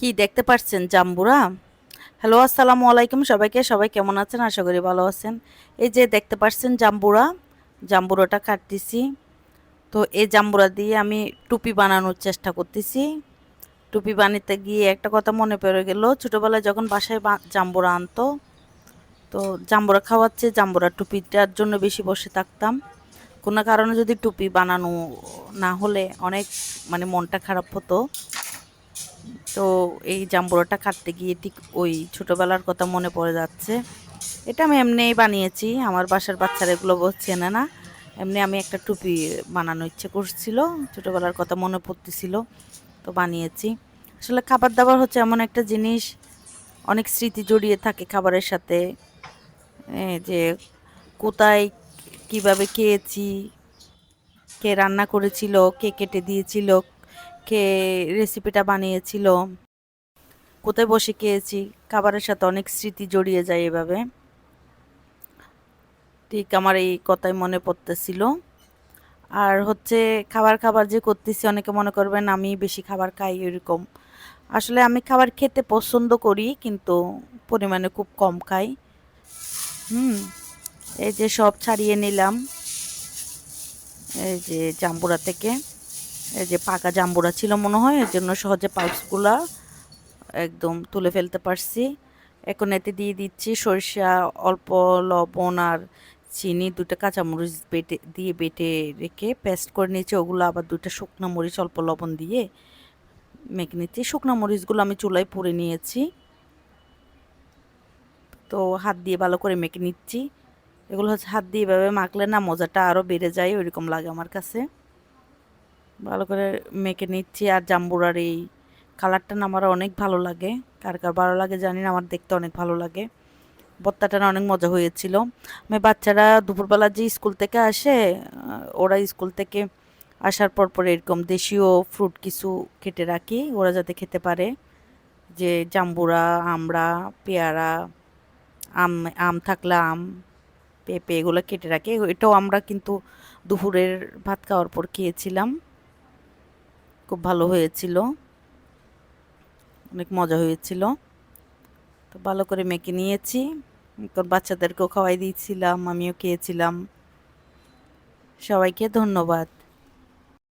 কি দেখতে পাচ্ছেন জাম্বুরা? হ্যালো আসসালামু আলাইকুম সবাইকে। সবাই কেমন আছেন? আশা করি ভালো আছেন। এই যে দেখতে পাচ্ছেন জাম্বুরা, জাম্বুরাটা কাটতেছি। তো এই জাম্বুরা দিয়ে আমি টুপি বানানোর চেষ্টা করতেছি। টুপি বানাতে গিয়ে একটা কথা মনে পড়ে গেল, ছোটোবেলায় যখন বাসায় জাম্বুরা আনতো, তো জাম্বুরা খাওয়াচ্ছে, জাম্বুরা টুপিটার জন্য বেশি বসে থাকতাম। কোনো কারণে যদি টুপি বানানো না হলে অনেক মানে মনটা খারাপ হতো। তো এই জাম্বুরাটা কাটতে গিয়ে ঠিক ওই ছোটোবেলার কথা মনে পড়ে যাচ্ছে। এটা আমি এমনিই বানিয়েছি, আমার বাসার বাচ্চারা এগুলো চেনে না। এমনি আমি একটা টুপি বানানো ইচ্ছে করছিল, ছোটোবেলার কথা মনে পড়তেছিল, তো বানিয়েছি। আসলে খাবার দাবার হচ্ছে এমন একটা জিনিস, অনেক স্মৃতি জড়িয়ে থাকে খাবারের সাথে। যে কোথায় কীভাবে খেয়েছি, কে রান্না করেছিল, কে কেটে দিয়েছিল কে রেসিপিটা বানিয়েছিল, কোথায় বসে খেয়েছি, খাবারের সাথে অনেক স্মৃতি জড়িয়ে যায় এভাবে। ঠিক আমার এই কথাই মনে পড়তেছিল। আর হচ্ছে খাবার খাবার যে করতেছি, অনেকে মনে করবেন আমি বেশি খাবার খাই এরকম। আসলে আমি খাবার খেতে পছন্দ করি, কিন্তু পরিমাণে খুব কম খাই। হুম, এই যে সব ছাড়িয়ে নিলাম। এই যে জাম্বুরা থেকে। এই যে পাকা জাম্বুরা ছিল মনে হয়, এর জন্য সহজে পাউচগুলা একদম তুলে ফেলতে পারছি। এখন এতে দিয়ে দিচ্ছি সরিষা, অল্প লবণ আর চিনি, দুটো কাঁচামরিচ বেটে, দিয়ে বেটে রেখে পেস্ট করে নিয়েছি। ওগুলো আবার দুটো শুকনো মরিচ, অল্প লবণ দিয়ে মেখে নিচ্ছি। শুকনো মরিচগুলো আমি চুলায় পুড়ে নিয়েছি। তো হাত দিয়ে ভালো করে মেখে নিচ্ছি। এগুলো হচ্ছে হাত দিয়ে এভাবে মাখলে না মজাটা আরও বেড়ে যায়, ওইরকম লাগে আমার কাছে। ভালো করে মেখে নিচ্ছি আর জাম্বুরার এই কালারটা আমার অনেক ভালো লাগে। কার কার ভালো লাগে জানি না, আমার দেখতে অনেক ভালো লাগে। না অনেক মজা হয়েছিল। আমি বাচ্চারা দুপুরবেলা যে স্কুল থেকে আসে ওরা স্কুল থেকে আসার পর পর এরকম দেশীয় ফ্রুট কিছু কেটে রাখি। ওরা যাতে খেতে পারে। যে জাম্বুরা, আমড়া, পেয়ারা, আম আম থাকলে আম, পেঁপে এগুলো কেটে রাখি। এটাও আমরা কিন্তু দুপুরের ভাত খাওয়ার পর খেয়েছিলাম। খুব ভালো হয়েছিল। অনেক মজা হয়েছিল। তো ভালো করে মেখে নিয়েছি। এখন বাচ্চাদেরকেও খাওয়াই দিয়েছিলাম, আমিও খেয়েছিলাম। সবাইকে ধন্যবাদ।